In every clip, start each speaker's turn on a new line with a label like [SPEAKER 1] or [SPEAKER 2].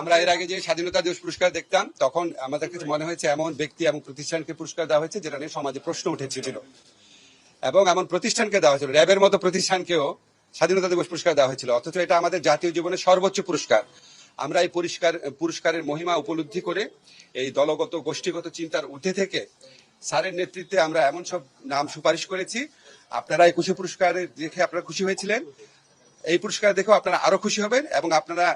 [SPEAKER 1] আমরা এর আগে যে স্বাধীনতা দিবস পুরস্কার দেখতাম, তখন আমাদের কাছে মনে হয়েছে এমন ব্যক্তি এবং প্রতিষ্ঠানকে পুরস্কার দেওয়া হয়েছে যেটা নিয়ে সমাজে প্রশ্ন উঠেছিল। এবং এমন প্রতিষ্ঠানকে দেওয়া হয়েছিল, র্যাবের মতো প্রতিষ্ঠানকেও স্বাধীনতা দিবস পুরস্কার দেওয়া হয়েছিল। অথচ এটা আমাদের জাতীয় জীবনের সর্বোচ্চ পুরস্কার। আমরা এই পুরস্কার, পুরস্কারের মহিমা উপলব্ধি করে এই দলগত, গোষ্ঠীগত চিন্তার ঊর্ধ্বে থেকে স্যারের নেতৃত্বে আমরা এমন সব নাম সুপারিশ করেছি। আপনারা এই খুশি পুরস্কারে দেখে আপনারা খুশি হয়েছিলেন। এই পুরস্কার দেখেও আপনারা আরও খুশি হবেন এবং আপনারা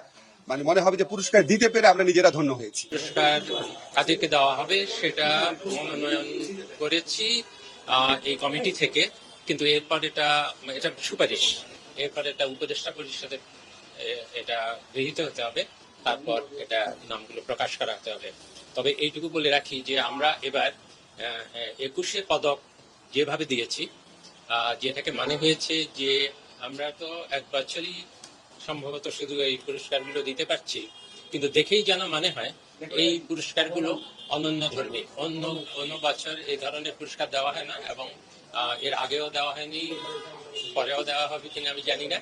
[SPEAKER 1] মানে মনে হবে যে পুরস্কার দিতে পেরে আমরা নিজেরা ধন্য হয়েছি।
[SPEAKER 2] পুরস্কার কাদেরকে দেওয়া হবে সেটা মনোনয়ন করেছি এই কমিটি থেকে। কিন্তু এরপর এটা এটা সুপারিশ। এরপর এটা উপদেষ্টা পরিষদের এটা গৃহীত হতে হবে। তারপর এটা নামগুলো প্রকাশ করা হতে হবে। তবে এইটুকু বলে রাখি যে আমরা এবার একুশে পদক যেভাবে দিয়েছি যেটাকে মানে হয়েছে যে আমরা তো এক বছরই সম্ভবত শুধু এই পুরস্কারগুলো দিতে পারছি, কিন্তু দেখেই যেন মনে হয় এই পুরস্কারগুলো অনন্য ধর্মী। অন্য অন্য বছর এই ধরনের পুরস্কার দেওয়া হয় না এবং এর আগেও দেওয়া হয়নি, পরেও দেওয়া হবে কিনা আমি জানি না।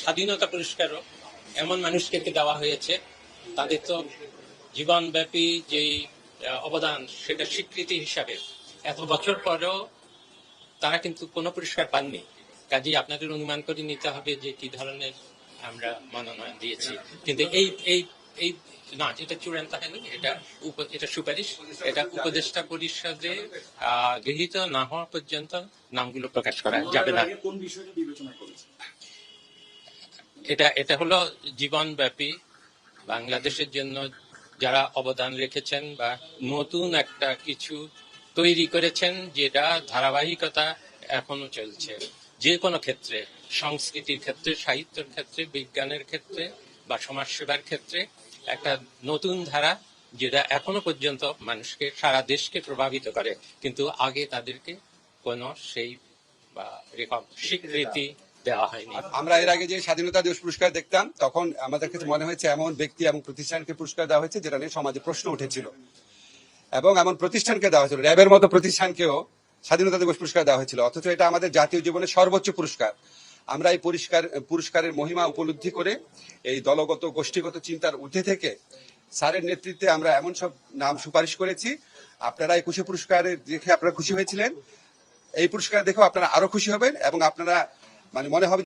[SPEAKER 2] স্বাধীনতা পুরস্কারও এমন মানুষকে দেওয়া হয়েছে, তাদের তো জীবনব্যাপী যে অবদান, সেটা স্বীকৃতি হিসাবে এত বছর পরেও তারা কিন্তু কোনো পুরস্কার পাননি। কাজেই আপনাদের অনুমান করে নিতে হবে যে কি ধরনের আমরা মনোনয়ন দিয়েছি। কিন্তু এই এই এই না এটা চূড়ান্ত হয়নি। এটা এটা সুপারিশ। এটা উপদেষ্টা পরিষদে গৃহীত না হওয়া পর্যন্ত নামগুলো প্রকাশ করা যাবে না।
[SPEAKER 3] কোন বিষয়টা বিবেচনা করেছে
[SPEAKER 2] এটা এটা হলো জীবনব্যাপী বাংলাদেশের জন্য যারা অবদান রেখেছেন বা নতুন একটা কিছু তৈরি করেছেন যেটা ধারাবাহিকতা এখনও চলছে। যে কোনো ক্ষেত্রে সংস্কৃতির ক্ষেত্রে, সাহিত্যের ক্ষেত্রে, বিজ্ঞানের ক্ষেত্রে বা সমাজসেবার ক্ষেত্রে একটা নতুন ধারা যেটা এখনও পর্যন্ত মানুষকে, সারা দেশকে প্রভাবিত করে। কিন্তু আগে তাদেরকে কোনো সেই, বা স্বীকৃতি দেওয়া হয়নি।
[SPEAKER 1] আমরা এর আগে যে স্বাধীনতা দিবস পুরস্কার দেখতাম, তখন আমাদের কাছে মনে হয়েছে এমন ব্যক্তি এবং প্রতিষ্ঠানকে পুরস্কার দেওয়া হয়েছে যেটা নিয়ে সমাজে প্রশ্ন উঠেছিল। এবং এমন প্রতিষ্ঠানকে দেওয়া হয়েছিল, র্যাবের মতো প্রতিষ্ঠানকেও স্বাধীনতা দিবস পুরস্কার দেওয়া হয়েছিল। অথচ এটা আমাদের জাতীয় জীবনের সর্বোচ্চ পুরস্কার। আমরা এই পরিষ্কার, পুরস্কারের মহিমা উপলব্ধি করে এই দলগত, গোষ্ঠীগত চিন্তার ঊর্ধ্বে থেকে স্যারের নেতৃত্বে আমরা এমন সব নাম সুপারিশ করেছি। আপনারা এই খুশি পুরস্কারের দেখে আপনারা খুশি হয়েছিলেন। এই পুরস্কার দেখেও আপনারা আরও খুশি হবেন এবং আপনারা মানে মনে হবে